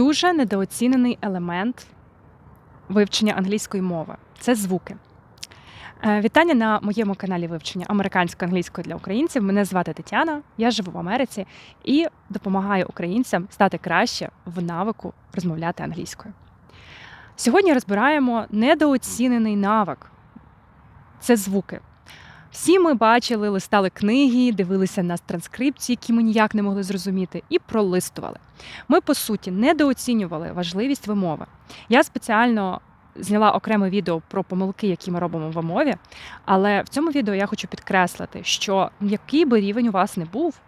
Дуже недооцінений елемент вивчення англійської мови це звуки. Е, Вітання на моєму каналі вивчення американської англійської для українців. Мене звати Тетяна, я живу в Америці і допомагаю українцям стати краще в навику розмовляти англійською. Сьогодні розбираємо недооцінений навик це звуки. Всі ми бачили, листали книги, дивилися на транскрипції, які ми ніяк не могли зрозуміти, і пролистували. Ми, по суті, недооцінювали важливість вимови. Я спеціально зняла окреме відео про помилки, які ми робимо в мові, але в цьому відео я хочу підкреслити, що який би рівень у вас не був,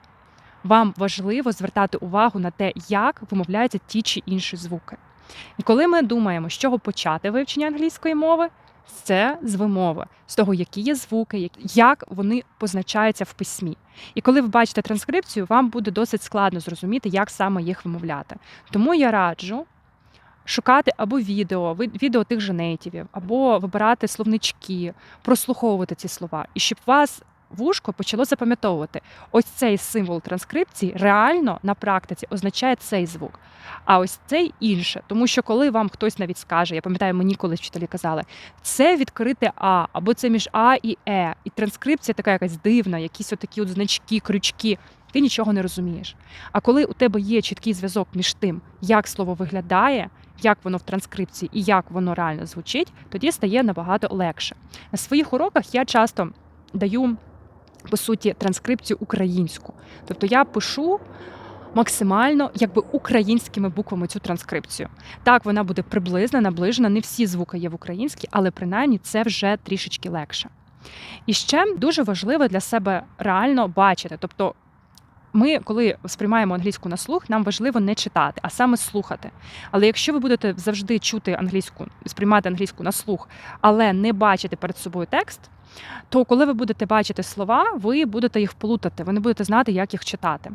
вам важливо звертати увагу на те, як вимовляються ті чи інші звуки. І коли ми думаємо, з чого почати вивчення англійської мови, це з вимови, з того, які є звуки, як вони позначаються в письмі. І коли ви бачите транскрипцію, вам буде досить складно зрозуміти, як саме їх вимовляти. Тому я раджу шукати або відео, відео тих же нейтівів, або вибирати словнички, прослуховувати ці слова, і щоб вас вушко почало запам'ятовувати, ось цей символ транскрипції реально на практиці означає цей звук. А ось цей інше. Тому що коли вам хтось навіть скаже, я пам'ятаю, мені колись вчителі казали, це відкрите А, або це між А і Е. І транскрипція така якась дивна, якісь отакі от значки, крючки. Ти нічого не розумієш. А коли у тебе є чіткий зв'язок між тим, як слово виглядає, як воно в транскрипції і як воно реально звучить, тоді стає набагато легше. На своїх уроках я часто даю по суті транскрипцію українську. Тобто я пишу максимально якби українськими буквами цю транскрипцію. Так, вона буде приблизна, наближена, не всі звуки є в українській, але принаймні це вже трішечки легше. І ще дуже важливо для себе реально бачити. Тобто, ми, коли сприймаємо англійську на слух, нам важливо не читати, а саме слухати. Але якщо ви будете завжди чути англійську, сприймати англійську на слух, але не бачити перед собою текст, то коли ви будете бачити слова, ви будете їх плутати, ви не будете знати, як їх читати.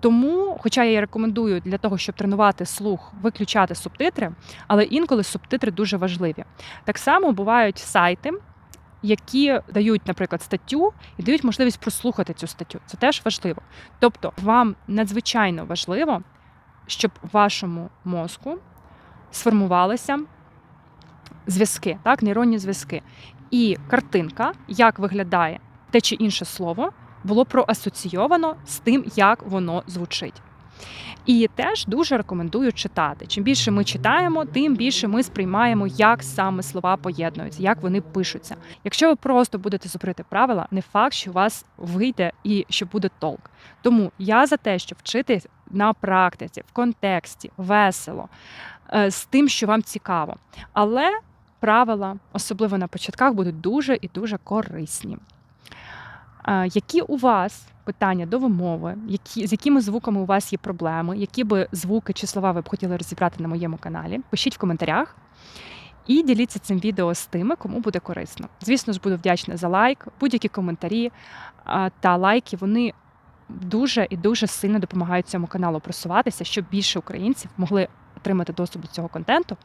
Тому, хоча я рекомендую для того, щоб тренувати слух, виключати субтитри, але інколи субтитри дуже важливі. Так само бувають сайти. Які дають, наприклад, статтю і дають можливість прослухати цю статтю. Це теж важливо. Тобто, вам надзвичайно важливо, щоб в вашому мозку сформувалися зв'язки, так, нейронні зв'язки. І картинка, як виглядає те чи інше слово, було проасоційовано з тим, як воно звучить. І теж дуже рекомендую читати. Чим більше ми читаємо, тим більше ми сприймаємо, як саме слова поєднуються, як вони пишуться. Якщо ви просто будете зубрити правила, не факт, що у вас вийде і що буде толк. Тому я за те, що вчити на практиці, в контексті, весело, е, з тим, що вам цікаво. Але правила, особливо на початках, будуть дуже і дуже корисні. Які у вас питання до вимови, які, з якими звуками у вас є проблеми, які би звуки чи слова ви б хотіли розібрати на моєму каналі? Пишіть в коментарях і діліться цим відео з тими, кому буде корисно. Звісно ж, буду вдячна за лайк, будь-які коментарі та лайки. Вони дуже і дуже сильно допомагають цьому каналу просуватися, щоб більше українців могли отримати доступ до цього контенту.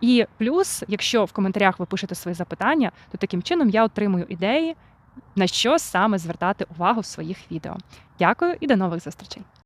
І плюс, якщо в коментарях ви пишете свої запитання, то таким чином я отримую ідеї, на що саме звертати увагу в своїх відео. Дякую і до нових зустрічей!